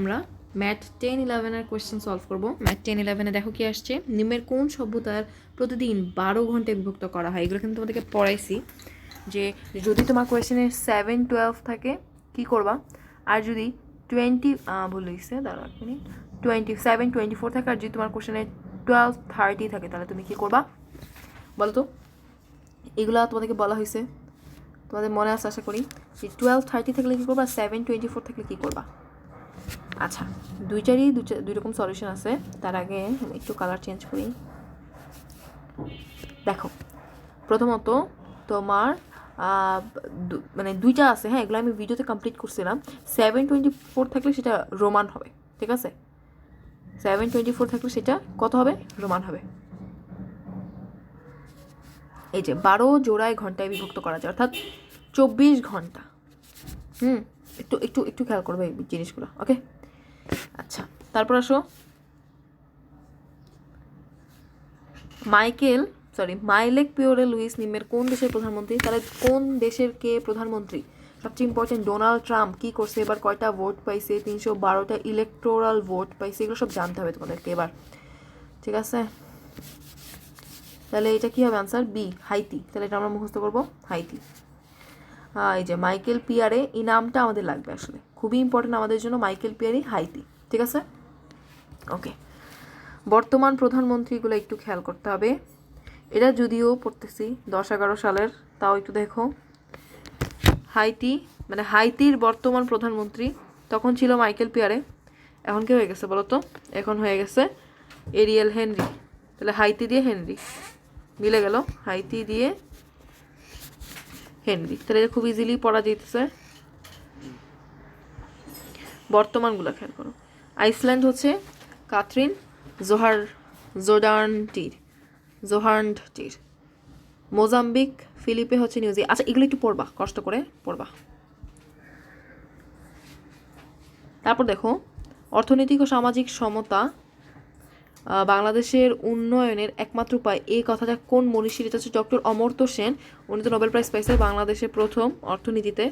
আমরা math ten ইলেভেনের question solve করব। ম্যাথ টেন ইলেভেনে দেখো কি আসছে? নিমের কোন সভ্যতার প্রতিদিন বারো ঘন্টায় বিভক্ত করা হয়? এগুলো কিন্তু তোমাদেরকে পড়াইছি যে যদি তোমার কোয়েশ্চেনে সেভেন টুয়েলভ থাকে, কি করবা? আর যদি টোয়েন্টি ভুল হয়েছে দাঁড়াও এক minute twenty seven twenty four থাকে, আর যদি তোমার কোয়েশ্চেনে টুয়েলভ থার্টি থাকে, তাহলে তুমি কি করবা? বলো তো এগুলো তোমাদেরকে বলা হয়েছে তোমাদের মনে আছে আশা করি? যে টুয়েলভ থার্টি থাকলে কী করবা? সেভেন টোয়েন্টি ফোর থাকলে কী করবা? আচ্ছা দুইটারই দুইটা- দুই রকম সলিউশন আছে। তার আগে একটু কালার চেঞ্জ করি। দেখো, প্রথমত তোমার মানে দুইটা আছে হ্যাঁ এগুলো আমি ভিডিওতে কমপ্লিট করছিলাম। সেভেন টোয়েন্টি ফোর থাকলে সেটা রোমান হবে, ঠিক আছে? সেভেন টোয়েন্টি ফোর থাকলে সেটা কত হবে? রোমান হবে। এই যে, বারো জোড়ায় ঘন্টায় বিভক্ত করা যায়, অর্থাৎ চব্বিশ ঘণ্টা। হুম, একটু একটু একটু খেয়াল করবে এই জিনিসগুলো ওকে তারপর আসো। মাইকেল সরি মাইলেক পিওরে লুইস নিমের কোন দেশের প্রধানমন্ত্রী? তাহলে কোন দেশের কে প্রধানমন্ত্রী? সবচেয়ে ইম্পর্টেন্ট ডোনাল্ড ট্রাম্প কি করছে? এবার কয়টা ভোট পাইছে? তিনশো বারোটা ইলেকটোরাল ভোট পাইছে? এগুলো সব জানতে হবে তোমাদেরকে এবার। ঠিক আছে? তাহলে এটা কি হবে আনসার বি হাইতি। তাহলে এটা আমরা মুখস্থ করব, হাইতি। এই যে মাইকেল পিয়ারে, এই নামটা আমাদের লাগবে আসলে। খুবই ইম্পর্টেন্ট আমাদের জন্য মাইকেল পিয়ারি হাইতি। ঠিক আছে? ওকে বর্তমান প্রধানমন্ত্রীগুলো একটু খেয়াল করতে হবে। এটা যদিও পড়তেছি দশ এগারো সালের, তাও একটু দেখো। হাইতি মানে হাইতির বর্তমান প্রধানমন্ত্রী তখন ছিল মাইকেল পিয়ারে। এখন কি হয়ে গেছে বলো তো এখন হয়ে গেছে এরিয়েল হেনরি। তাহলে হাইতি দিয়ে হেনরি। মিলে গেল হাইতি দিয়ে হেনরি। তাহলে খুব ইজিলি পড়া যেতেছে বর্তমানগুলো খেয়াল করো। আইসল্যান্ড হচ্ছে কাথরিন জোহার জোডার্নটির জোহার্নটির মোজাম্বিক, ফিলিপে হচ্ছে নিউজি আচ্ছা এগুলো একটু পড়বা, কষ্ট করে পড়বা। তারপর দেখো, অর্থনৈতিক ও সামাজিক সমতা বাংলাদেশের উন্নয়নের একমাত্র উপায়। এই কথাটা কোন মনীষী এটা হচ্ছে ডক্টর অমর্ত্য সেন। উনি তো নোবেল প্রাইজ পাইছে বাংলাদেশের প্রথম অর্থনীতিতে।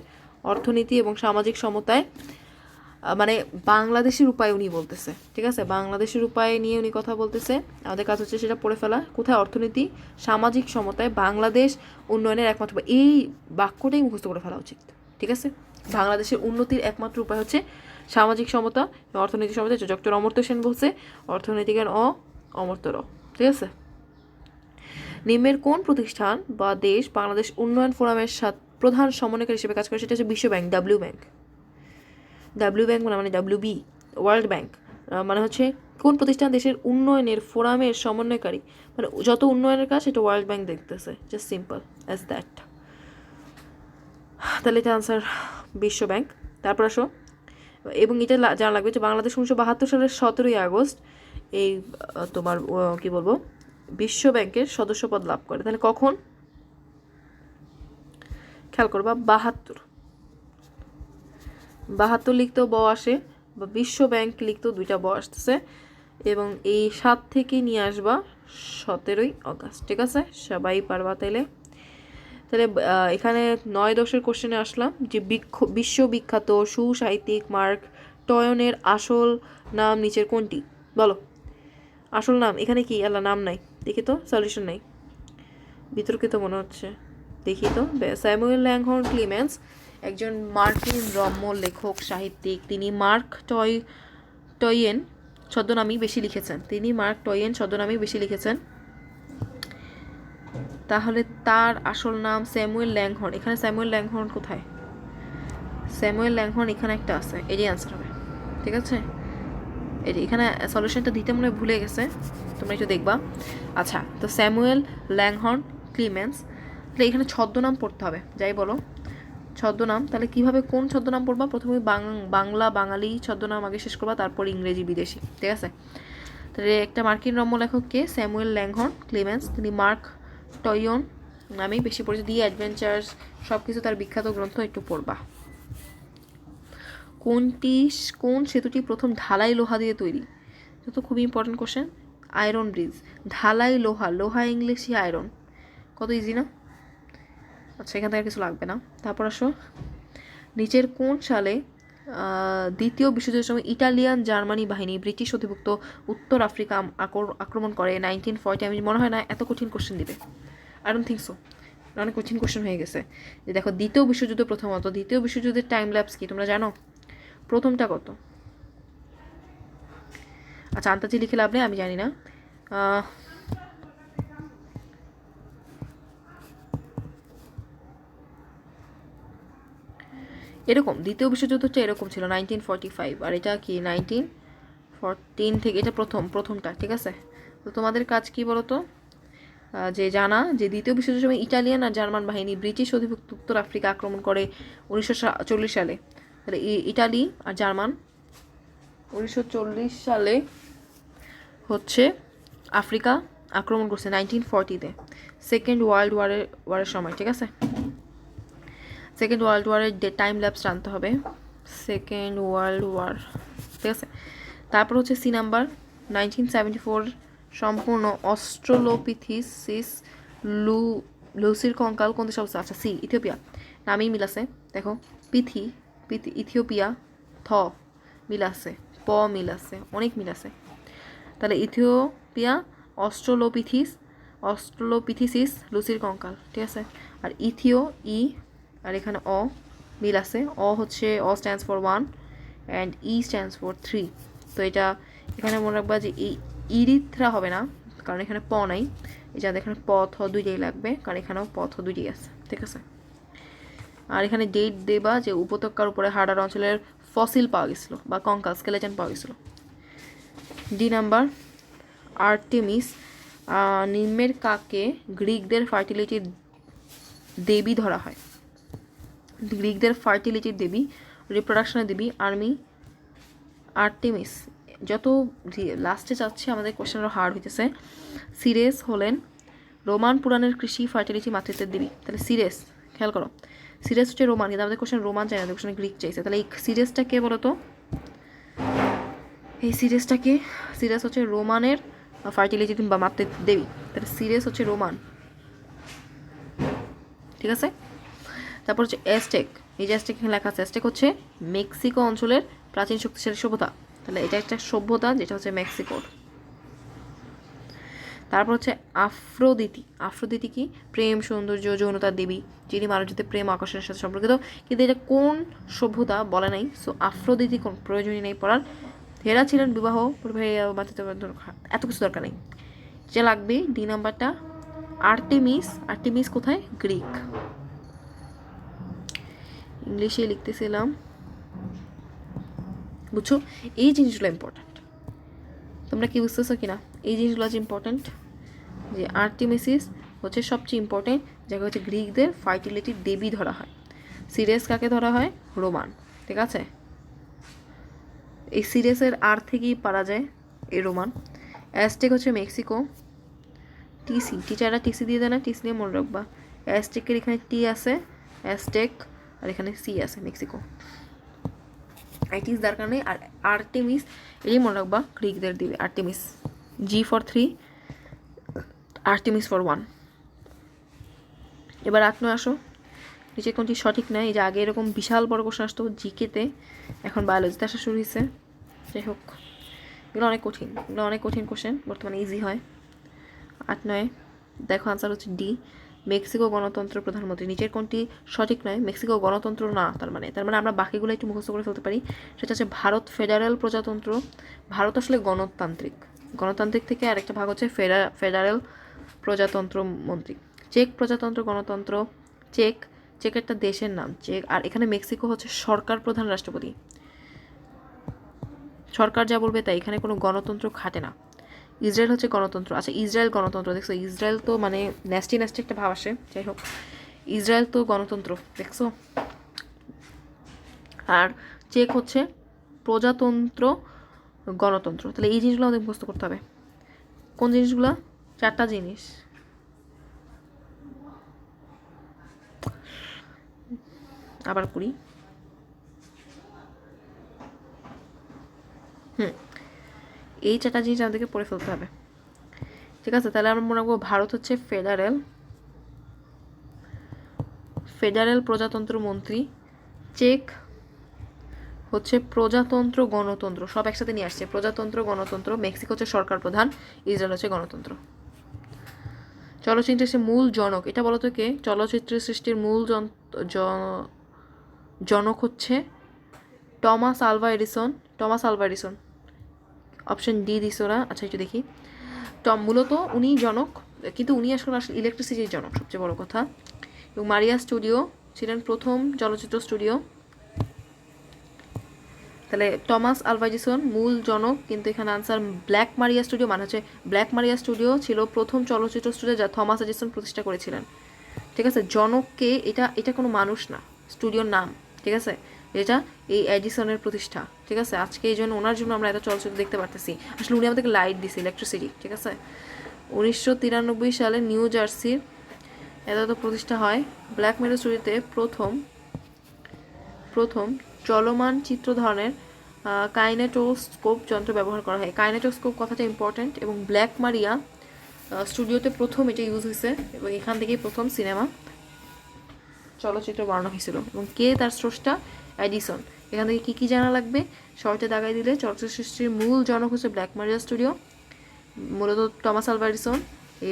অর্থনীতি এবং সামাজিক সমতায় মানে বাংলাদেশের উপায় উনি বলতেছে, ঠিক আছে? বাংলাদেশের উপায় নিয়ে উনি কথা বলতেছে। আমাদের কাজ হচ্ছে সেটা পড়ে ফেলা। কোথায় অর্থনীতি, সামাজিক সমতায় বাংলাদেশ উন্নয়নের একমাত্র এই বাক্যটাই মুখস্থ করে ফেলা উচিত, ঠিক আছে? বাংলাদেশের উন্নতির একমাত্র উপায় হচ্ছে সামাজিক সমতা, অর্থনৈতিক সমতা। ডক্টর অমর্ত্য সেন বলছে, অর্থনৈতিকের অ অমর্ত্য র ঠিক আছে? নিম্নের কোন প্রতিষ্ঠান বা দেশ বাংলাদেশ উন্নয়ন ফোরামের সাথে প্রধান সমন্বয়কারী হিসেবে কাজ করে? সেটা হচ্ছে বিশ্ব bank W bank. W bank মানে মানে ডাব্লিউ বি ওয়ার্ল্ড ব্যাংক মানে হচ্ছে কোন প্রতিষ্ঠান দেশের উন্নয়নের ফোরামের সমন্বয়কারী? মানে যত উন্নয়নের কাজ, সেটা ওয়ার্ল্ড ব্যাংক দেখতেছে জাস্ট সিম্পল অ্যাজ দ্যাট তাহলে এটা আনসার বিশ্ব ব্যাংক। তারপর আসো। এবং এটা জানা লাগবে যে বাংলাদেশ উনিশশো বাহাত্তর সালের সতেরোই আগস্ট এই তোমার কি বলব, বিশ্ব ব্যাংকের সদস্যপদ লাভ করে। তাহলে কখন? খেয়াল করবা, বাহাত্তর। বাহাত্তর লিখতেও ব আসে, বা বিশ্ব ব্যাংক লিখতেও দুইটা ব আসতেছে, এবং এই সাত থেকে নিয়ে আসবা সতেরোই অগাস্ট, ঠিক আছে? সবাই পারবা তাইলে। তাহলে এখানে নয় দশের কোশ্চেনে আসলাম যে বিশ্ববিখ্যাত সুসাহিত্যিক মার্ক টয়নের আসল নাম নিচের কোনটি? বলো। আসল নাম, এখানে কি? আল্লাহ, নাম নাই। দেখি তো সলিউশন নাই। বিতর্কিত মনে হচ্ছে। দেখি তো স্যামুয়েল ল্যাংহর্ন ক্লিমেন্স একজন মার্কিন রম্য লেখক, সাহিত্যিক। তিনি মার্ক টয়, টয়েন ছদ্মনামেই বেশি লিখেছেন। তিনি মার্ক টয়েন ছদ্মনামেই বেশি লিখেছেন। তাহলে তার আসল নাম স্যামুয়েল ল্যাংহর্ন। এখানে স্যামুয়েল ল্যাংহর্ন কোথায়? স্যামুয়েল ল্যাংহর্ন এখানে একটা আছে। এটাই আনসার হবে। ঠিক আছে? যে এখানে সলিউশনটা দিতে মনে ভুলে গেছে। তোমরা একটু দেখবা। আচ্ছা তো স্যামুয়েল ল্যাংহর্ন, ক্লিমেন্স। তাহলে এখানে ছদ্মনাম পড়তে হবে। যাই বলো। ছদ্মনাম, তাহলে কীভাবে কোন ছদ্মনাম পড়বা? প্রথমে বাংলা, বাঙালি ছদ্মনাম আগে শেষ করবা, তারপর ইংরেজি, বিদেশি, ঠিক আছে? তাহলে একটা মার্কিন রম্য লেখককে স্যামুয়েল ল্যাংহর্ন, ক্লিমেন্স, তিনি মার্ক টয়ন নামেই বেশি পরিচিত। দি অ্যাডভেঞ্চার্স সব কিছু তার বিখ্যাত গ্রন্থ, একটু পড়বা। কোনটি, কোন সেতুটি প্রথম ঢালাই লোহা দিয়ে তৈরি? এটা তো খুবই ইম্পর্টেন্ট কোশ্চেন আয়রন ব্রিজ। ঢালাই লোহা লোহা ইংলিশই আয়রন। কত ইজি না? আচ্ছা এখান থেকে কিছু লাগবে না। তারপর আসো। নিচের কোন সালে দ্বিতীয় বিশ্বযুদ্ধের সময় ইটালিয়ান জার্মানি বাহিনী ব্রিটিশ অধিভুক্ত উত্তর আফ্রিকা আক্রমণ করে নাইনটিন ফর্টি, আমি মনে হয় না এত কঠিন কোশ্চেন দিবে। আই ডোন্ট থিঙ্ক সো অনেক কঠিন কোশ্চেন হয়ে গেছে। যে দেখো, দ্বিতীয় বিশ্বযুদ্ধ প্রথমত। দ্বিতীয় বিশ্বযুদ্ধের টাইম ল্যাপস কি, তোমরা জানো? প্রথমটা কত? আচ্ছা আন্তাজি লিখে লাভ নেই, আমি জানি না। এরকম, দ্বিতীয় বিশ্বযুদ্ধটা এরকম ছিল নাইনটিন ফর্টি ফাইভ আর এটা কি নাইনটিন ফোরটিন থেকে, এটা প্রথম, প্রথমটা, ঠিক আছে? তো তোমাদের কাজ কি বলো তো যে জানা যে দ্বিতীয় বিশ্বযুদ্ধের সময় ইটালিয়ান আর জার্মান বাহিনী ব্রিটিশ অধিভুক্ত উত্তর আফ্রিকা আক্রমণ করে উনিশশো চল্লিশ সালে। তাহলে ইটালি আর জার্মান উনিশশো চল্লিশ সালে হচ্ছে আফ্রিকা আক্রমণ করছে নাইনটিন ফর্টিতে সেকেন্ড ওয়ার্ল্ড ওয়ারের ওয়ারের সময়, ঠিক আছে? সেকেন্ড ওয়ার্ল্ড ওয়ারের ডে টাইম ল্যাপস জানতে হবে। সেকেন্ড ওয়ার্ল্ড ওয়ার ঠিক আছে? তারপর হচ্ছে C number nineteen seventy four সম্পূর্ণ অস্ট্রোলোপিথিসিস, লু, লুসির কঙ্কাল কোন দেশে অবস্থা আচ্ছা সি ইথিওপিয়া। নামেই মিল আছে। দেখো, পিথি পিথি, ইথিওপিয়া, থ মিল আছে, প মিল আছে, অনেক মিল আছে। তাহলে ইথিওপিয়া, অস্ট্রোলোপিথিস, অস্ট্রোলোপিথিসিস, লুসির কঙ্কাল, ঠিক আছে? আর ইথিও, ই আর এখানে অ, মিল আছে। অ হচ্ছে, O stands for one and E stands for three তো এটা এখানে মনে রাখবা যে এই ইরিথ্রা হবে না, কারণ এখানে প নাই। এই যাদের এখানে প, থ দুইটাই লাগবে, কারণ এখানেও প, থ দুইটাই আছে, ঠিক আছে? আর এখানে ডেট দেবা যে উপত্যকার উপরে হাডার অঞ্চলের ফসিল পাওয়া গেছিল বা কঙ্কাল স্কেলেটন পাওয়া গেছিল। ডি নাম্বার আর্টেমিস নিম্নের কাকে গ্রিকদের ফার্টিলিটির দেবী ধরা হয়? গ্রিকদের ফার্টিলিটির দেবী রিপ্রোডাকশনের দেবী আর্মি আর্টেমিস যত লাস্টে যাচ্ছে, আমাদের কোশ্চেন আরও হার্ড হইতেছে। সিরেস হলেন রোমান পুরাণের কৃষি ফার্টিলিটি মাতৃত্বের দেবী। তাহলে সিরেস খেয়াল করো। সিরেস হচ্ছে রোমান, কিন্তু আমাদের কোশ্চেন রোমান চাই না কোশ্চেন গ্রিক চাইছে। তাহলে এই সিরিয়াসটা কে বলো তো এই সিরিয়াসটাকে সিরিয়াস হচ্ছে রোমানের ফার্টিলিটি বা মাতৃত্বের দেবী। তাহলে সিরিয়াস হচ্ছে রোমান। ঠিক আছে? তারপর হচ্ছে অ্যাস্টেক এই যে অ্যাস্টেক এখানে লেখা আছে। অ্যাস্টেক হচ্ছে মেক্সিকো অঞ্চলের প্রাচীন শক্তিশালী সভ্যতা। তাহলে এটা একটা সভ্যতা যেটা হচ্ছে মেক্সিকোর। তারপর হচ্ছে আফ্রোদিতি। আফ্রোদিতি কি? প্রেম, সৌন্দর্য যৌনতার দেবী, যিনি মানুষদের প্রেম আকর্ষণের সাথে সম্পর্কিত। কিন্তু এটা কোন সভ্যতা বলে নাই। সো আফ্রোদিতি কোন প্রয়োজনই নেই পড়ার। হেরা ছিলেন বিবাহ এত কিছু দরকার নেই। যে লাগবে ডি নাম্বারটা আর্টেমিস আর্টেমিস কোথায়? গ্রিক ইংলিশে লিখতেছিলাম। বুঝছ? এই জিনিসগুলো ইম্পর্ট্যান্ট তোমরা কি বুঝতেছো কি না এই জিনিসগুলো হচ্ছে ইম্পর্ট্যান্ট যে আর্টিমিসিস হচ্ছে সবচেয়ে ইম্পর্ট্যান্ট যাকে হচ্ছে গ্রিকদের ফার্টিলিটির দেবী ধরা হয়। সিরিয়াস কাকে ধরা হয়? রোমান। ঠিক আছে? এই সিরিয়াসের আর থেকেই পারা যায় এই রোমান। অ্যাস্টেক হচ্ছে মেক্সিকো। টিসি। টিচাররা টিসি দিয়ে দেয় না? টিসি নিয়ে মনে রাখবা। অ্যাস্টেকের এখানে টি আছে। অ্যাস্টেক আর এখানে সি আছে মেক্সিকো আইটিস দরকার নেই আর আর্টেমিস এই মনে রাখবা গ্রিকদের দিবে Artemis G for three Artemis for one এবার আট নয় আসো। নিচে কোনটি সঠিক নয় এই যে আগে এরকম বিশাল বড় কোশ্চেন আসতো জিকেতে এখন বায়োলজিতে আসা শুরু হয়েছে যাই হোক, এগুলো অনেক কঠিন। এগুলো অনেক কঠিন কোশ্চেন বর্তমানে ইজি হয়। আট নয়, দেখো আনসার হচ্ছে ডি মেক্সিকো গণতন্ত্র প্রধানমন্ত্রী। নিচের কোনটি সঠিক নয়, মেক্সিকো গণতন্ত্র না, তার মানে তার মানে আমরা বাকিগুলো একটু মুখস্থ করে ফেলতে পারি। সেটা হচ্ছে ভারত ফেডারেল প্রজাতন্ত্র। ভারত আসলে গণতান্ত্রিক। গণতান্ত্রিক থেকে আরেকটা ভাগ হচ্ছে ফেডার ফেডারেল প্রজাতন্ত্র মন্ত্রী। চেক প্রজাতন্ত্র, গণতন্ত্র, চেক চেক একটা দেশের নাম, চেক। আর এখানে মেক্সিকো হচ্ছে সরকার প্রধান রাষ্ট্রপতি। সরকার যা বলবে তাই, এখানে কোনো গণতন্ত্র খাটে না। ইসরায়েল হচ্ছে গণতন্ত্র। আচ্ছা ইসরায়েল গণতন্ত্র, দেখছ, ইসরায়েল তো মানে ন্যাস্টি ন্যাস্টি একটা ভাব আসে, যাই হোক। ইসরায়েল তো গণতন্ত্র, দেখছ? আর চেক হচ্ছে প্রজাতন্ত্র, গণতন্ত্র। তাহলে এই জিনিসগুলো আমাদের মুখস্থ করতে হবে। কোন জিনিসগুলো? চারটা জিনিস। আবার করি। হুম। এই চারটা জিনিস আমাদেরকে পড়ে ফেলতে হবে। ঠিক আছে, তাহলে আমরা মনে রাখব ভারত হচ্ছে ফেডারেল। ফেডারেল প্রজাতন্ত্র মন্ত্রী। চেক হচ্ছে প্রজাতন্ত্র গণতন্ত্র। সব একসাথে নিয়ে আসছে। প্রজাতন্ত্র, গণতন্ত্র। মেক্সিকো হচ্ছে সরকার প্রধান। ইসরায়েল হচ্ছে গণতন্ত্র। চলচ্চিত্রের সে মূল জনক, এটা বলতো কে? চলচ্চিত্রের সৃষ্টির মূল জনক হচ্ছে Thomas Alva Edison. Thomas Alva Edison. Option D this ওরা। আচ্ছা একটু দেখি। টম, মূলত উনি জনক, কিন্তু উনি আসলে আসলে ইলেকট্রিসিটির জনক, সবচেয়ে বড় কথা। এবং মারিয়া স্টুডিও, ছিলেন প্রথম চলচ্চিত্র স্টুডিও। তাহলে টমাস আলভাইজিসন মূল জনক, কিন্তু এখানে আনসার ব্ল্যাক মারিয়া স্টুডিও মানে হচ্ছে ব্ল্যাক মারিয়া স্টুডিও ছিল প্রথম চলচ্চিত্র স্টুডিও যা থমাস এডিসন প্রতিষ্ঠা করেছিলেন। ঠিক আছে? জনককে এটা এটা কোনো মানুষ না, স্টুডিওর নাম। ঠিক আছে? এটা এই এডিসনের প্রতিষ্ঠা, ঠিক আছে? আজকে এই জন্য ওনার জন্য আমরা এত চলচ্চিত্র দেখতে পারতেছি। আসলে উনি আমাদেরকে লাইট দিছে ইলেকট্রিসিটি ঠিক আছে? উনিশশো তিরানব্বই সালে নিউ জার্সির এত প্রতিষ্ঠা হয়। ব্ল্যাক মেরো স্টুডিওতে প্রথম প্রথম চলমান চিত্র ধরনের কাইনেটোস্কোপ যন্ত্র ব্যবহার করা হয়। কাইনেটোস্কোপ কথাটা ইম্পর্ট্যান্ট এবং ব্ল্যাক মারিয়া স্টুডিওতে প্রথম এটা ইউজ হয়েছে এবং এখান থেকেই প্রথম সিনেমা চলচ্চিত্র বানানো হয়েছিল। এবং কে তার স্রষ্টা? এডিসন এখান থেকে কী কী জানা লাগবে? শর্টে দাগাই দিলে চলচ্চিত্র সৃষ্টির মূল জনক হচ্ছে ব্ল্যাক মারিয়া স্টুডিও, মূলত টমাস আলভা এডিসন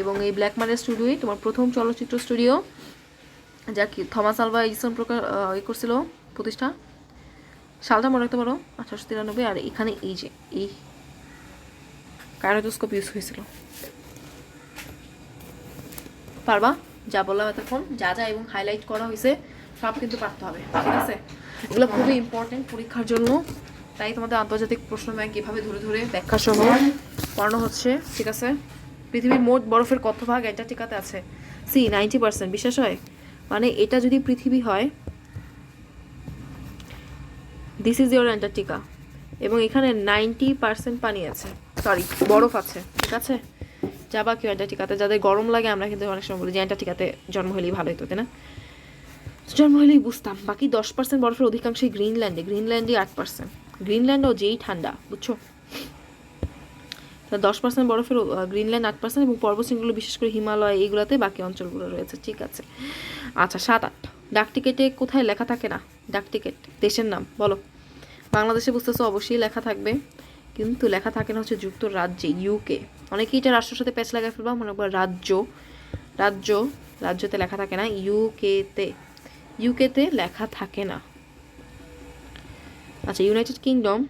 এবং এই ব্ল্যাক মারিয়া স্টুডিওই তোমার প্রথম চলচ্চিত্র স্টুডিও, যা কি থমাস আলভা এডিসন প্রকার ই করছিল, প্রতিষ্ঠা। সালটা মনে রাখতে পারো, আঠারোশো তিরানব্বই। আর এখানে এই যে, এই কার্নোটোস্কোপ ইউজ হয়েছিল। পারবা? যা বললাম এতক্ষণ, যা যা এবং হাইলাইট করা হয়েছে, সব কিন্তু পারতে হবে, ঠিক আছে? এগুলো খুবই ইম্পর্টেন্ট পরীক্ষার জন্য। তাই তোমাদের আন্তর্জাতিক প্রশ্ন ব্যাংক এভাবে ধরে ধরে ব্যাখ্যা সহ পড়ানো হচ্ছে, ঠিক আছে? পৃথিবীর মোট বরফের কত ভাগ অ্যান্টার্কটিকাতে আছে? সি নাইনটি পার্সেন্ট বিশ্বাস হয়? মানে এটা যদি পৃথিবী হয় দিস ইজ ইয়োর অ্যান্টার্কটিকা। এবং এখানে নাইনটি পার্সেন্ট পানি আছে। সরি বরফ আছে, ঠিক আছে? যাবা কেউ অ্যান্টার্কটিকাতে, যাদের গরম লাগে, আমরা কিন্তু অনেক সময় বলি যে অ্যান্টার্কটিকাতে জন্ম হলেই ভালো হতো তাই না? জন্ম হলেই বুঝতাম, বাকি দশ পার্সেন্ট বরফের অধিকাংশই গ্রিনল্যান্ডে গ্রিনল্যান্ডে আট পার্সেন্ট গ্রিনল্যান্ডও যেই ঠান্ডা, বুঝছ? দশ পার্সেন্ট বরফের গ্রিনল্যান্ড আট পার্সেন্ট এবং পর্বতশৃঙ্গগুলো বিশেষ করে হিমালয়, এইগুলোতে বাকি অঞ্চলগুলো রয়েছে, ঠিক আছে। আচ্ছা সাত আট। ডাক টিকেটে কোথায় লেখা থাকে না? ডাক টিকেট, দেশের নাম, বলো। বাংলাদেশে বুঝতেছো অবশ্যই লেখা থাকবে, কিন্তু লেখা থাকে না হচ্ছে যুক্তরাজ্যে ইউকে অনেকেই এটা রাষ্ট্রের সাথে প্যাচ লাগাই ফেলবা, মনে রাজ্য রাজ্য, রাজ্যতে লেখা থাকে না ইউকেতে ইউকেতে লেখা থাকে না। আচ্ছা ইউনাইটেড কিংডম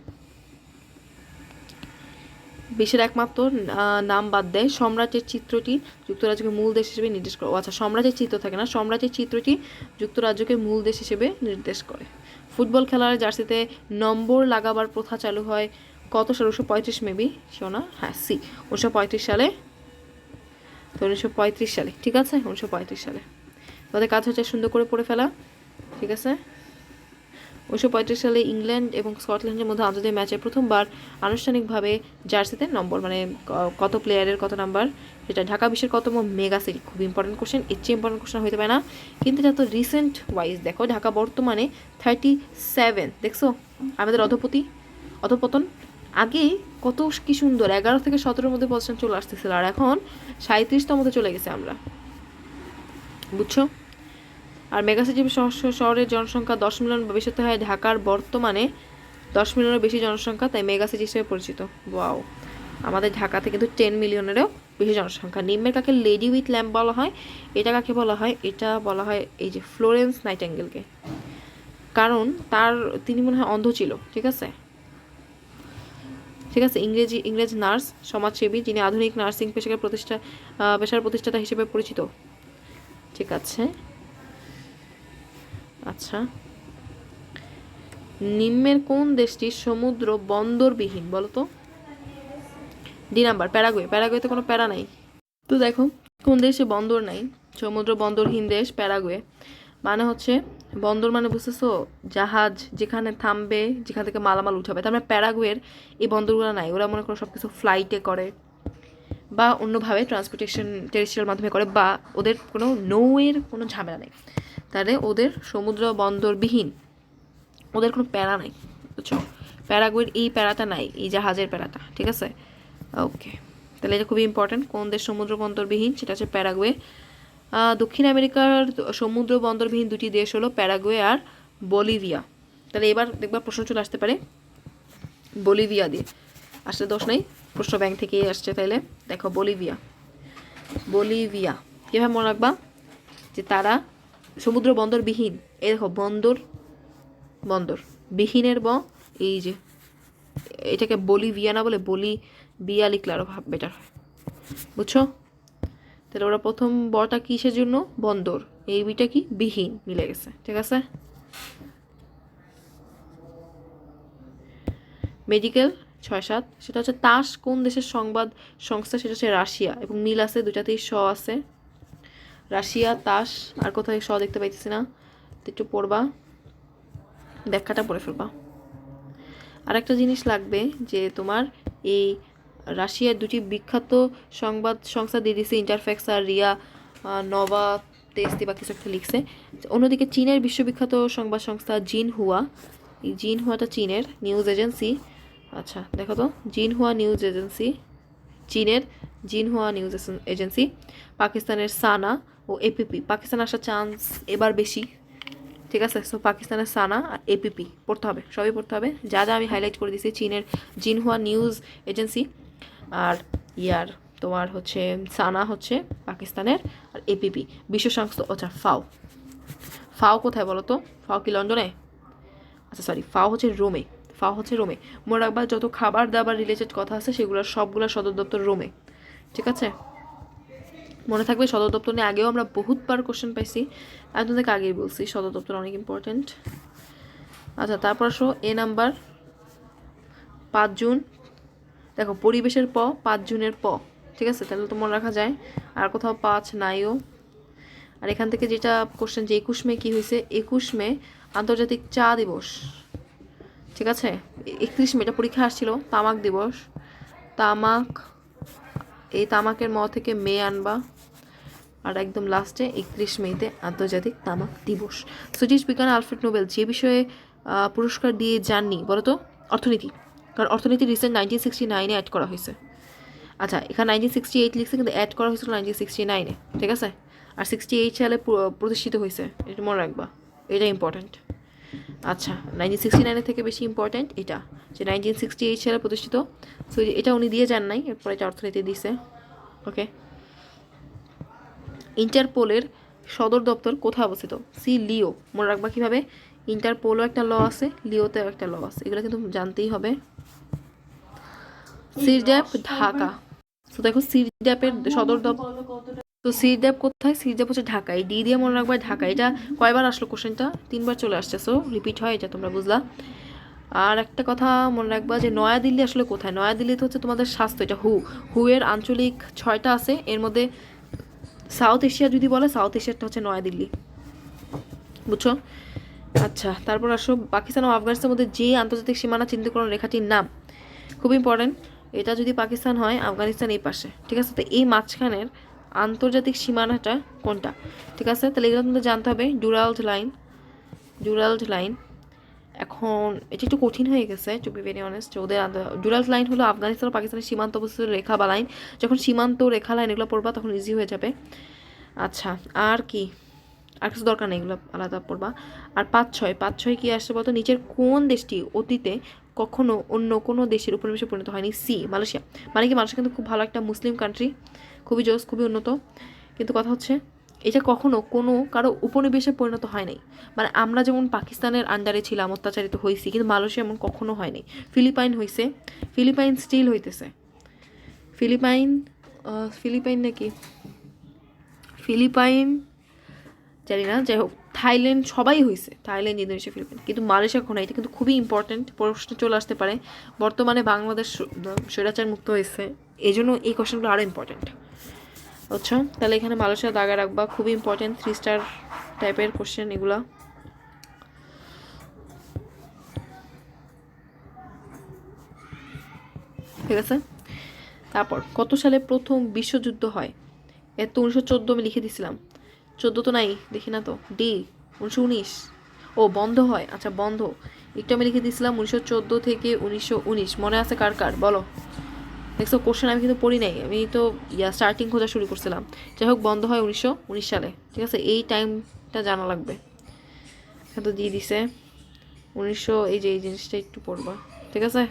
বিশ্বের একমাত্র নাম বাদ দেয় সম্রাটের চিত্রটি যুক্তরাজ্যকে মূল দেশ হিসেবে নির্দেশ করে। আচ্ছা সম্রাটের চিত্র থাকে না। সম্রাটের চিত্রটি যুক্তরাজ্যকে মূল দেশ হিসেবে নির্দেশ করে। ফুটবল খেলার জার্সিতে নম্বর লাগাবার প্রথা চালু হয় কত সালে? উনিশশো পঁয়ত্রিশ মেবি? শোনা হ্যাঁ সি। উনিশশো পঁয়ত্রিশ সালে? তো উনিশশো পঁয়ত্রিশ সালে, ঠিক আছে? উনিশশো পঁয়ত্রিশ সালে। তোমাদের কাজ হচ্ছে সুন্দর করে পড়ে ফেলা, ঠিক আছে? উনিশশো পঁয়ত্রিশ সালে ইংল্যান্ড এবং স্কটল্যান্ডের মধ্যে আন্তর্জাতিক ম্যাচে প্রথমবার আনুষ্ঠানিকভাবে জার্সিতে নম্বর মানে কত প্লেয়ারের কত নাম্বার, সেটা ঢাকা বিশ্বের কতম মেগা সিটি খুব ইম্পর্টেন্ট কোশ্চেন এর চেয়ে ইম্পর্টেন্ট কোশ্চেন হতে পারে না। কিন্তু এটা তো রিসেন্ট ওয়াইজ দেখো ঢাকা বর্তমানে থার্টি সেভেন দেখছ? আমাদের অধপতি, অধপতন। আগে কত কি সুন্দর, এগারো থেকে সতেরোর মধ্যে পজিশন চলে আসতেছিল, আর এখন সাঁত্রিশতমতে চলে গেছে আমরা। বুঝছ? আর মেগাসিটি শহরের জনসংখ্যা দশ মিলিয়ন ভবিষ্যতে হয়। ঢাকার বর্তমানে দশ মিলিয়নের বেশি জনসংখ্যা, তাই মেগাসিটি হিসেবে পরিচিত। ওয়াও। আমাদের ঢাকাতে কিন্তু টেন মিলিয়নেরও বেশি জনসংখ্যা। নিম্নের কাকে লেডি উইথ ল্যাম্প বলা হয়? এটা কাকে বলা হয়? এটা বলা হয় এই যে ফ্লোরেন্স নাইটেঙ্গেলকে। কারণ তার, তিনি মনে হয় অন্ধ ছিল, ঠিক আছে? ঠিক আছে? ইংরেজি, ইংরেজ নার্স, সমাজসেবী, যিনি আধুনিক নার্সিং পেশাকে প্রতিষ্ঠা পেশার প্রতিষ্ঠাতা হিসেবে পরিচিত। ঠিক আছে। আচ্ছা। নিম্নের কোন দেশটি সমুদ্র বন্দরবিহীন বলো তো? D number, Paraguay. প্যারাগুয়েতে কোনো প্যারা নাই। তো দেখো, কোন দেশে বন্দর নাই? সমুদ্র বন্দরহীন দেশ প্যারাগুয়ে। মানে হচ্ছে, বন্দর মানে বুঝতেছো, জাহাজ যেখানে থামবে, যেখান থেকে মালামাল উঠাবে। তার মানে প্যারাগুয়ের এই বন্দরগুলো নাই। ওরা মনে করো সব কিছু ফ্লাইটে করে। বা অন্যভাবে ট্রান্সপোর্টেশন টেরিস্ট্রিয়াল মাধ্যমে করে বা ওদের কোনো নৌয়ের কোনো ঝামেলা নেই। তাহলে ওদের সমুদ্র বন্দরবিহীন ওদের কোনো প্যারা নাই, বুঝছ? প্যারাগুয়ের এই প্যারাটা নাই, এই জাহাজের প্যারাটা, ঠিক আছে? ওকে তাহলে এটা খুবই ইম্পর্ট্যান্ট কোন দেশ সমুদ্র বন্দরবিহীন? সেটা হচ্ছে প্যারাগুয়ে। দক্ষিণ আমেরিকার সমুদ্র বন্দরবিহীন দুটি দেশ হলো প্যারাগুয়ে আর বলিভিয়া। তাহলে এবার দেখবার প্রশ্ন চলে আসতে পারে। বলিভিয়া দিয়ে। আসলে দোষ নেই। প্রশ্ন ব্যাংক থেকেই আসছে তাইলে? দেখো, বলিভিয়া। বলিভিয়া। কীভাবে মনে রাখবা? যে তারা সমুদ্র বন্দরবিহীন। এই দেখো, বন্দর বন্দর। বিহীনের ব, এই যে, এটাকে বলিভিয়া না বলে বলি বিয়া লিখলে আরও বেটার হয়। বুঝছ? তাহলে ওরা প্রথম বটা কিসের জন্য? বন্দর। এই বিটা কি? বিহীন মিলে গেছে। ঠিক আছে? মেডিকেল ছয় সাত, সেটা হচ্ছে তাস কোন দেশের সংবাদ সংস্থা? সেটা হচ্ছে রাশিয়া এবং মিল আছে দুটাতেই স আছে। রাশিয়া, তাস, আর কোথায় স দেখতে পাইতেছি না। একটু পড়বা, ব্যাখ্যাটা পড়ে ফেলবা। আর একটা জিনিস লাগবে যে তোমার এই রাশিয়ার দুটি বিখ্যাত সংবাদ সংস্থা দিয়ে দিছে ইন্টারফ্যাক্স আর রিয়া নভা তেস্তি বা কিছু একটা লিখছে। অন্যদিকে চীনের বিশ্ববিখ্যাত সংবাদ সংস্থা জিন হুয়া এই জিন হুয়াটা চীনের নিউজ এজেন্সি। আচ্ছা দেখো তো জিন হুয়া নিউজ এজেন্সি, চীনের জিন হুয়া নিউজ এজেন্সি, পাকিস্তানের সানা ও এপিপি পাকিস্তান আসার চান্স এবার বেশি, ঠিক আছে? সো পাকিস্তানের সানা আর এপিপি পড়তে হবে, সবই পড়তে হবে। যা যা আমি হাইলাইট করে দিয়েছি, চীনের জিনহুয়া নিউজ এজেন্সি আর ইয়ার, তোমার হচ্ছে সানা হচ্ছে পাকিস্তানের আর এপিপি বিশ্ব সংস্থা আচ্ছা ফাও। ফাও কোথায় বলো তো? ফাও কি লন্ডনে? আচ্ছা সরি ফাও হচ্ছে রোমে। ফাও হচ্ছে রোমে। মনে রাখবা যত খাবার দাবার রিলেটেড কথা আছে সেগুলোর সবগুলো সদর দপ্তর রোমে। ঠিক আছে? মনে থাকবে সদর দপ্তর নিয়ে আগেও আমরা বহুতবার কোশ্চেন পাইছি। আমি তোমাদেরকে আগেই বলছি, সদর দপ্তর অনেক ইম্পর্ট্যান্ট আচ্ছা তারপর আসো এ নাম্বার পাঁচ জুন। দেখো, পরিবেশের প, পাঁচ জুনের প। ঠিক আছে? তাহলে তো মনে রাখা যায়। আর কোথাও পাঁচ নাইও। আর এখান থেকে যেটা কোশ্চেন যে একুশ মে কী হয়েছে? একুশ মে আন্তর্জাতিক চা দিবস। ঠিক আছে? একত্রিশ মে এটা পরীক্ষা আসছিল, তামাক দিবস। তামাক, এই তামাকের ম থেকে মে আনবা। আর একদম লাস্টে একত্রিশ মেতে আন্তর্জাতিক তামাক দিবস। সুইডিশ বিজ্ঞান আলফ্রেড নোবেল যে বিষয়ে পুরস্কার দিয়ে যাননি, বলতো? অর্থনীতি। কারণ অর্থনীতি রিসেন্ট নাইনটিন সিক্সটি নাইনে অ্যাড করা হয়েছে। আচ্ছা এখানে নাইনটিন সিক্সটি এইট লিখছে, কিন্তু অ্যাড করা হয়েছিল নাইনটিন সিক্সটি নাইনে ঠিক আছে? আর সিক্সটি এইট সালে প্রতিষ্ঠিত হয়েছে, এটা মনে রাখবা, এটা ইম্পর্ট্যান্ট আচ্ছা নাইনটিন সিক্সটি নাইনের থেকে বেশি ইম্পর্ট্যান্ট এটা যে নাইনটিন সিক্সটি এইট সালে প্রতিষ্ঠিত। সো এটা উনি দিয়ে যান নাই এরপর এটা অর্থনীতি দিছে। ওকে ইন্টারপোলের সদর দপ্তর কোথায় অবস্থিত? সি লিও মনে রাখবা কীভাবে? ইন্টারপোলও একটা ল আছে লিওতেও একটা ল আছে। এগুলো কিন্তু জানতেই হবে। সিরড্যাপ ঢাকা তো দেখো সিরড্যাপের সদর দপ্তর তো সিরড্যাপ কোথায়? সিরড্যাপ হচ্ছে ঢাকায়। ডি দিয়ে মনে রাখবে ঢাকা এটা কয়বার আসলো কোশ্চেনটা? তিনবার চলে আসছে সো রিপিট হয় এটা তোমরা বুঝলা। আর একটা কথা মনে রাখবা যে নয়াদিল্লি আসলে কোথায়? নয়াদিল্লিতে হচ্ছে তোমাদের স্বাস্থ্য, এটা হু হু এর আঞ্চলিক ছয়টা আছে। এর মধ্যে সাউথ এশিয়া যদি বলে সাউথ এশিয়াটা হচ্ছে নয়াদিল্লি। বুঝছ? আচ্ছা তারপর আসো। পাকিস্তান ও আফগানিস্তানের মধ্যে যে আন্তর্জাতিক সীমানা চিহ্নিতকরণ রেখাটির নাম, খুব ইম্পর্টেন্ট এটা যদি পাকিস্তান হয়, আফগানিস্তান এই পাশে। ঠিক আছে? তো এই মাঝখানের আন্তর্জাতিক সীমানাটা কোনটা? ঠিক আছে? তাহলে এগুলো তোমাদের জানতে হবে। ডুরাল্ড লাইন ডুরাল্ড লাইন এখন, এটা একটু কঠিন হয়ে গেছে টু বি ভেরি অনেস্ট ওদের ডুরাল্ড লাইন হলো আফগানিস্তান ও পাকিস্তানের সীমান্ত অবস্থিত রেখা বা লাইন যখন সীমান্ত রেখা লাইন এগুলো পড়বা, তখন ইজি হয়ে যাবে। আচ্ছা আর কি? আর কিছু দরকার নেই, এগুলো আলাদা পড়বা। আর পাঁচ ছয় পাঁচ ছয় কী আসছে বলতো? নিচের কোন দেশটি অতীতে কখনো অন্য কোনো দেশের উপনিবেশে পরিণত হয়নি। C Malaysia. মানে কি, মালয়েশিয়া কিন্তু খুব ভালো একটা মুসলিম কান্ট্রি খুবই জোস, খুবই উন্নত। কিন্তু কথা হচ্ছে, এটা কখনো কোনো কারও উপনিবেশে পরিণত হয় নাই। মানে আমরা যেমন পাকিস্তানের আন্ডারে ছিলাম, অত্যাচারিত হয়েছি কিন্তু মালয়েশিয়া এমন কখনো হয়নি ফিলিপাইন হয়েছে ফিলিপাইন স্টিল হইতেছে। ফিলিপাইন ফিলিপাইন নাকি? ফিলিপাইন, জানি না, যাই হোক। থাইল্যান্ড সবাই হয়েছে থাইল্যান্ড, ইন্দোনেশিয়া, ফিলিপাইন। কিন্তু মালয়েশিয়া কোনো এটা কিন্তু খুবই ইম্পর্ট্যান্ট প্রশ্ন চলে আসতে পারে। বর্তমানে বাংলাদেশ স্ব- স্বৈরাচার মুক্ত হয়েছে এই জন্য এই কোশ্চেনগুলো আরও ইম্পর্ট্যান্ট বুঝছ? তাহলে এখানে মালয়েশিয়া দাগা রাখবা, খুবই ইম্পর্ট্যান্ট থ্রি স্টার টাইপের কোশ্চেন এগুলা। ঠিক আছে? তারপর, কত সালে প্রথম বিশ্বযুদ্ধ হয়? এর তো উনিশশো চোদ্দ আমি লিখে দিছিলাম। চোদ্দ তো নাই, দেখি না তো। ডি উনিশশো উনিশ। ও, বন্ধ হয়। আচ্ছা বন্ধ। একটু আমি লিখে দিয়েছিলাম উনিশশো চোদ্দ থেকে উনিশশো উনিশ। মনে আছে কার কার? বলো। দেখছ কোশ্চেন আমি কিন্তু পড়ি নাই। আমি তো, ইয়া স্টার্টিং খোঁজা শুরু করছিলাম। যাই হোক, বন্ধ হয় উনিশশো উনিশ সালে। ঠিক আছে? এই টাইমটা জানা লাগবে। তো দিয়ে দিছে। উনিশশো, এই যে, এই জিনিসটা একটু পড়বা। ঠিক আছে?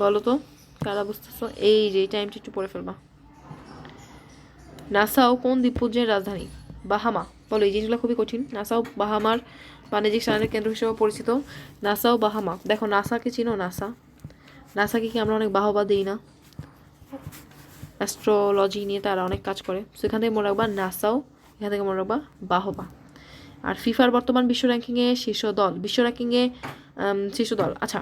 বলো তো, কারা বুঝতেছো? এই যে, এই টাইমটা একটু পড়ে ফেলবা। নাসাও কোন দ্বীপপুঞ্জের রাজধানী? বাহামা। বলো, এই জিনিসগুলো খুবই কঠিন। নাসাও, বাহামার বাণিজ্যিক স্নানের কেন্দ্র হিসেবে পরিচিত। Nassau, Bahamas. দেখো, নাসাকে চিনো? নাসা। নাসাকে কি আমরা অনেক বাহবা দিই না? অ্যাস্ট্রোলজি নিয়ে তারা অনেক কাজ করে। সেখান থেকে মনে রাখবা নাসাও, এখান থেকে মনে রাখবা বাহবা। আর ফিফার বর্তমান বিশ্ব র্যাঙ্কিংয়ে শীর্ষ দল। বিশ্ব র্যাঙ্কিংয়ে শীর্ষ দল। আচ্ছা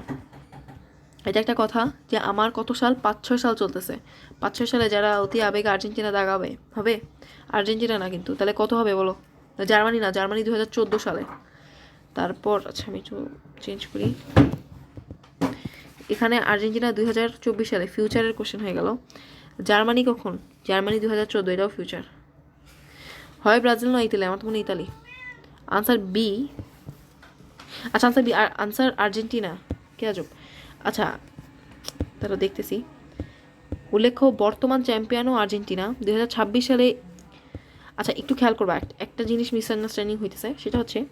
এটা একটা কথা যে আমার কত সাল? পাঁচ ছয় সাল চলতেছে। পাঁচ ছয় সালে যারা অতি আবেগে আর্জেন্টিনা দাগাবে, হবে? আর্জেন্টিনা না কিন্তু। তাহলে কত হবে বলো? জার্মানি না, জার্মানি দু হাজার চোদ্দ সালে। তারপর আচ্ছা আমি একটু চেঞ্জ করি। এখানে আর্জেন্টিনা দুই হাজার চব্বিশ সালে ফিউচারের কোশ্চেন হয়ে গেল। জার্মানি কখন? জার্মানি দু হাজার চোদ্দ, এটাও ফিউচার হয় ব্রাজিল নয় ইতালি? আমার তো মনে ইতালি। আনসার বি আচ্ছা আনসার বি আনসার আর্জেন্টিনা। কে আজব? আচ্ছা তারা দেখতেছি। উল্লেখ্য, বর্তমান চ্যাম্পিয়নও আর্জেন্টিনা দু হাজার ছাব্বিশ সালে আচ্ছা একটু খেয়াল করবা, এক- একটা জিনিস মিসআন্ডারস্ট্যান্ডিং হইতেছে, সেটা হচ্ছে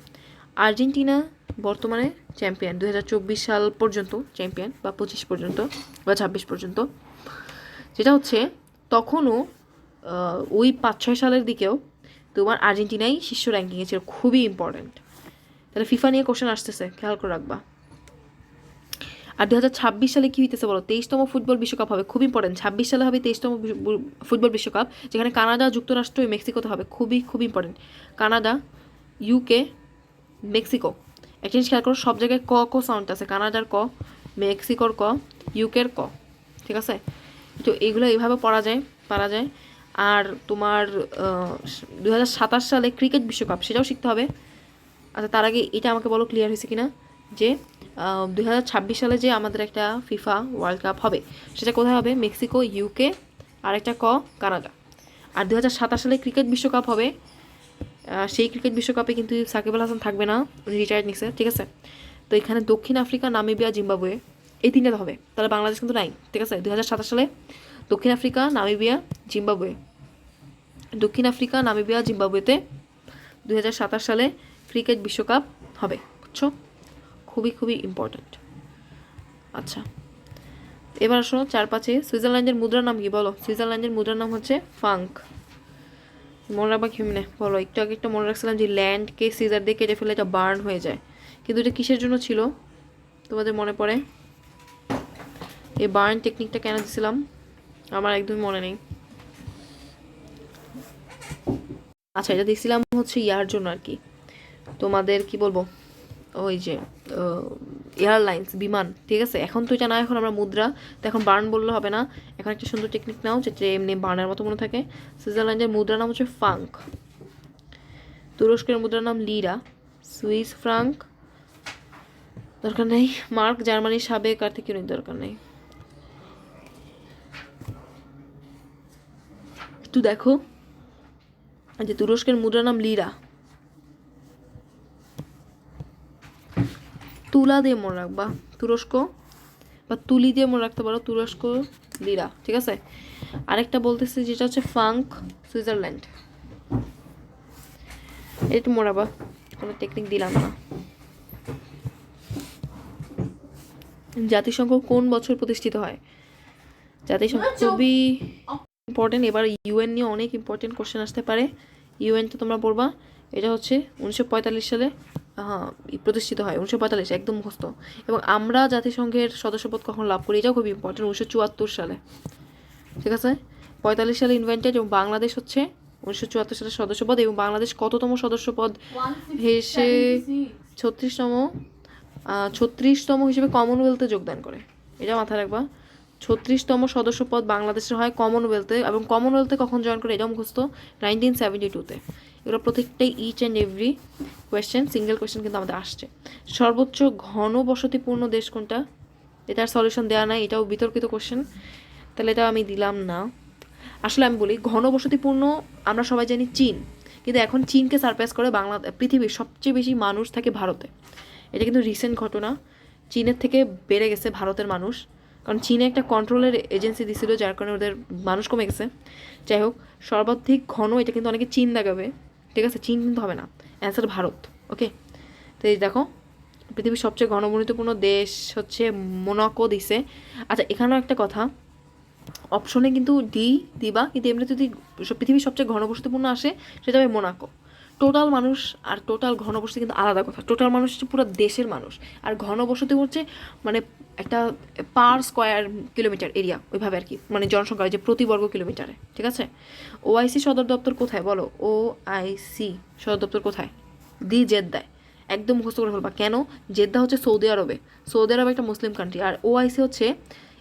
আর্জেন্টিনা বর্তমানে চ্যাম্পিয়ন দু হাজার চব্বিশ সাল পর্যন্ত চ্যাম্পিয়ন বা পঁচিশ পর্যন্ত বা ছাব্বিশ পর্যন্ত। যেটা হচ্ছে, তখনও ওই পাঁচ ছয় সালের দিকেও তোমার আর্জেন্টিনাই শীর্ষ র্যাঙ্কিংয়ে ছিল, খুবই ইম্পর্ট্যান্ট তাহলে ফিফা নিয়ে কোশ্চেন আসতেছে, খেয়াল করে রাখবা। আর দু হাজার ছাব্বিশ সালে কী হইতেছে বলো? তেইশতম ফুটবল বিশ্বকাপ হবে, খুব ইম্পর্টেন্ট ছাব্বিশ সালে হবে তেইশতম ফুটবল বিশ্বকাপ, যেখানে কানাডা, যুক্তরাষ্ট্র মেক্সিকোতে হবে। খুবই, খুব ইম্পর্টেন্ট কানাডা ইউকে মেক্সিকো। একটা জিনিস খেয়াল করো, সব জায়গায় ক ক সাউন্ড আছে। কানাডার ক, মেক্সিকোর ক ইউকের ক, ঠিক আছে? তো এগুলো এইভাবে পড়া যায়, পারা যায়। আর তোমার দু হাজার সাতাশ সালে ক্রিকেট বিশ্বকাপ, সেটাও শিখতে হবে। আচ্ছা তার আগে এটা আমাকে বলো ক্লিয়ার হয়েছে কিনা? যে দু হাজার ছাব্বিশ সালে যে আমাদের একটা ফিফা ওয়ার্ল্ড কাপ হবে, সেটা কোথায় হবে? মেক্সিকো ইউকে আর একটা ক, কানাডা। আর দু হাজার সাতাশ সালে ক্রিকেট বিশ্বকাপ হবে। সেই ক্রিকেট বিশ্বকাপে কিন্তু সাকিব আল হাসান থাকবে না, উনি রিটায়ার্ড নিছে, ঠিক আছে? তো এখানে দক্ষিণ আফ্রিকা, নামিবিয়া, জিম্বাবুয়ে, এই তিনটা হবে। তাহলে বাংলাদেশ কিন্তু নাই, ঠিক আছে? দু হাজার সাতাশ সালে দক্ষিণ আফ্রিকা, নামিবিয়া, জিম্বাবুয়ে। দক্ষিণ আফ্রিকা, নামিবিয়া, জিম্বাবুয়েতে দু হাজার সাতাশ সালে ক্রিকেট বিশ্বকাপ হবে, বুঝছ? খুবই খুবই ইম্পর্ট্যান্ট আচ্ছা এবার আসো চার পাঁচে সুইজারল্যান্ডের মুদ্রার নাম কি বলো? সুইজারল্যান্ডের মুদ্রার নাম হচ্ছে ফাঙ্ক। মনে রাখবা কেমনে বলো, একটু আগে একটা মনে রাখছিলাম যে ল্যান্ডকে সিজার দিয়ে কেটে ফেলে এটা বার্ন হয়ে যায়। কিন্তু এটা কিসের জন্য ছিল? তোমাদের মনে পড়ে? এই বার্ন টেকনিকটা কেন দিছিলাম? আমার একদমই মনে নেই। আচ্ছা এটা দেখছিলাম হচ্ছে ইয়ার জন্য আর কি। তোমাদের কি বলব? ওই যে এয়ারলাইন্স বিমান, ঠিক আছে? এখন তো এটা না, এখন আমরা মুদ্রা, তো এখন বার্ন বললে হবে না। এখন একটা সুন্দর টেকনিক নাও যেটা এমনি বার্নের মতো মনে থাকে। সুইজারল্যান্ডের মুদ্রার নাম হচ্ছে ফাঙ্ক তুরস্কের মুদ্রার নাম লিরা। Swiss Frank. দরকার নেই। মার্ক, জার্মানির সাবেক, আর থেকে দরকার নেই। একটু দেখো। যে তুরস্কের মুদ্রার নাম লিরা। তুলা দিয়ে মনে রাখবা তুরস্ক বা তুলি দিয়ে মনে রাখতে পারো তুরস্ক লিরা ঠিক আছে? আরেকটা বলতেছি যেটা হচ্ছে ফাঙ্ক সুইজারল্যান্ড। একটু মনে রাখবা কোনো টেকনিক দিলাম না। জাতিসংঘ কোন বছর প্রতিষ্ঠিত হয়? জাতিসংঘ খুবই ইম্পর্টেন্ট এবার ইউএন নিয়ে অনেক ইম্পর্টেন্ট কোশ্চেন আসতে পারে। ইউএনটা তোমরা পড়বা। এটা হচ্ছে উনিশশো পঁয়তাল্লিশ সালে প্রতিষ্ঠিত হয়। উনিশশো পঁয়তাল্লিশ, একদম মুখস্থ। এবং আমরা জাতিসংঘের সদস্যপদ কখন লাভ করি, এটাও খুবই ইম্পর্টেন্ট উনিশশো চুয়াত্তর সালে। ঠিক আছে? পঁয়তাল্লিশ সালে ইনভেন্টেড এবং বাংলাদেশ হচ্ছে উনিশশো চুয়াত্তর সালের সদস্যপদ এবং বাংলাদেশ কততম সদস্যপদ? হেসে ছত্রিশতম ছত্রিশতম হিসেবে কমনওয়েলথে যোগদান করে। এটা মাথায় রাখবা। ছত্রিশতম সদস্যপদ বাংলাদেশের হয় কমনওয়েলথে এবং কমনওয়েলথে কখন জয়েন করে, এটাও মুখস্থ নাইনটিন সেভেন্টি টুতে এগুলো প্রত্যেকটাই each and every question single question কিন্তু আমাদের আসছে। সর্বোচ্চ ঘন বসতিপূর্ণ দেশ কোনটা? এটার সলিউশন দেওয়া নাই, এটাও বিতর্কিত কোশ্চেন তাহলে এটা আমি দিলাম না। আসলে আমি বলি ঘন বসতিপূর্ণ আমরা সবাই জানি চীন। কিন্তু এখন চীনকে সারপ্রাইজ করে বাংলা, পৃথিবীর সবচেয়ে বেশি মানুষ থাকে ভারতে। এটা কিন্তু রিসেন্ট ঘটনা। চীনের থেকে বেড়ে গেছে ভারতের মানুষ। কারণ চীনে একটা কন্ট্রোলের এজেন্সি দিছিল, যার কারণে ওদের মানুষ কমে গেছে। যাই হোক, সর্বাধিক ঘন এটা কিন্তু অনেকে চীন দেখাবে। ঠিক আছে, চীন কিন্তু হবে না। অ্যান্সার ভারত ওকে তো এই দেখো, পৃথিবীর সবচেয়ে ঘনবসতিপূর্ণ দেশ হচ্ছে মোনাকো দিছে। আচ্ছা এখানেও একটা কথা অপশনে কিন্তু ডি দিবা, কিন্তু এমনি যদি পৃথিবীর সবচেয়ে ঘনবসতিপূর্ণ আসে, সেটা হবে মোনাকো টোটাল মানুষ আর টোটাল ঘনবসতি কিন্তু আলাদা কথা। টোটাল মানুষ হচ্ছে পুরো দেশের মানুষ। আর ঘনবসতি হচ্ছে মানে একটা পার স্কোয়ার কিলোমিটার এরিয়া ওইভাবে আর কি। মানে জনসংখ্যা যে প্রতি বর্গ কিলোমিটারে। ঠিক আছে? ওআইসি সদর দপ্তর কোথায় বলো? ও আইসি সদর দপ্তর কোথায়? দি জেদ্দায়। একদম মুখস্থ করে ফেলবা। কেন? জেদ্দা হচ্ছে সৌদি আরবে। সৌদি আরব একটা মুসলিম কান্ট্রি আর ওআইসি হচ্ছে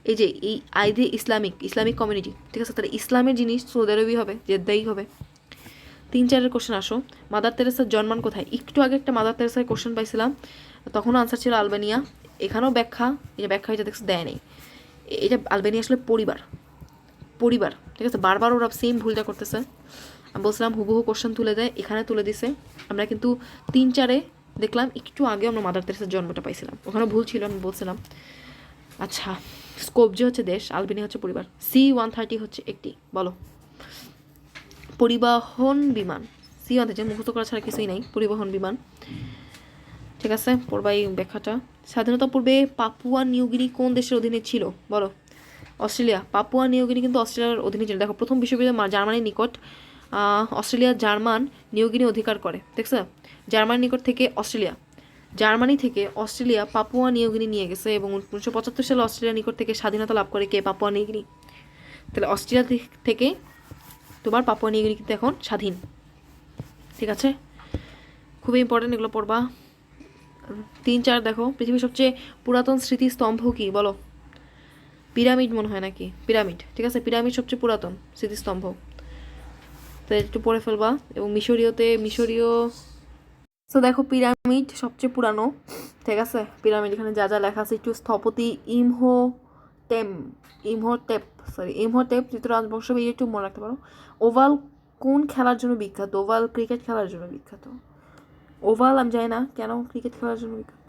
এই যে এই আইদি ইসলামিক ইসলামিক কমিউনিটি ঠিক আছে? তাহলে ইসলামের জিনিস সৌদি আরবই হবে, জেদ্দাই হবে। তিন চারের কোশ্চেন আসো। মাদার তেরেসার জন্মান কোথায়? একটু আগে একটা মাদার তেরেসার কোশ্চেন পাইছিলাম। তখনও আনসার ছিল আলবেনিয়া। এখানেও ব্যাখ্যা যে ব্যাখ্যা এটা দেখছে, দেয় নেই। এটা আলবেনিয়া আসলে পরিবার। পরিবার, ঠিক আছে? বারবার ওরা সেম ভুলটা করতেছে। আমি বলছিলাম, হুবহু কোশ্চেন তুলে দেয়, এখানে তুলে দিছে। আমরা কিন্তু তিন চারে দেখলাম, একটু আগে আমরা মাদার তেরেসার জন্মটা পাইছিলাম। ওখানে ভুল ছিল, আমি বলছিলাম। আচ্ছা স্কোপ যে হচ্ছে দেশ, আলবেনিয়া হচ্ছে পরিবার। সি ওয়ান থার্টি হচ্ছে একটি। বলো। পরিবহন বিমান। সি থার্টি মুখস্থ করা ছাড়া কিছুই নাই পরিবহন বিমান। ঠিক আছে পড়বা এই ব্যাখ্যাটা। স্বাধীনতা পূর্বে পাপুয়া নিউগিনি কোন দেশের অধীনে ছিল? বলো। অস্ট্রেলিয়া পাপুয়া নিউগিনি কিন্তু অস্ট্রেলিয়ার অধীনে ছিল। দেখো প্রথম বিশ্বযুদ্ধে মা- জার্মানির নিকট অস্ট্রেলিয়া জার্মান নিউগিনি অধিকার করে দেখছ? জার্মানির নিকট থেকে অস্ট্রেলিয়া জার্মানি থেকে অস্ট্রেলিয়া পাপুয়া নিউগিনি নিয়ে গেছে এবং উনিশশো পঁচাত্তর সালে অস্ট্রেলিয়ার নিকট থেকে স্বাধীনতা লাভ করে কে পাপুয়া নিউগিনি তাহলে অস্ট্রেলিয়া থেকে তোমার পাপুয়া নিউগিনি কিন্তু এখন স্বাধীন। ঠিক আছে? খুবই ইম্পর্টেন্ট এগুলো পড়বা। তিন চার দেখো, পৃথিবীর সবচেয়ে পুরাতন স্মৃতিস্তম্ভ কি বলো? পিরামিড মনে হয় নাকি? পিরামিড, ঠিক আছে? পিরামিড সবচেয়ে পুরাতন স্মৃতিস্তম্ভ। তো একটু পড়ে ফেলবা। এবং মিশরীয়তে, মিশরীয় তো দেখো, পিরামিড সবচেয়ে পুরানো, ঠিক আছে? পিরামিড, এখানে যা যা লেখা আছে, একটু স্থপতি ইমহো টেম ইমহোটেপ সরি এই মুহূর্তে তৃতীয় রাজবংশ এই একটু মনে রাখতে পারো। ওভাল কোন খেলার জন্য বিখ্যাত? ওভাল ক্রিকেট খেলার জন্য বিখ্যাত? ওভাল, আমি জানি না, কেন ক্রিকেট খেলার জন্য বিখ্যাত?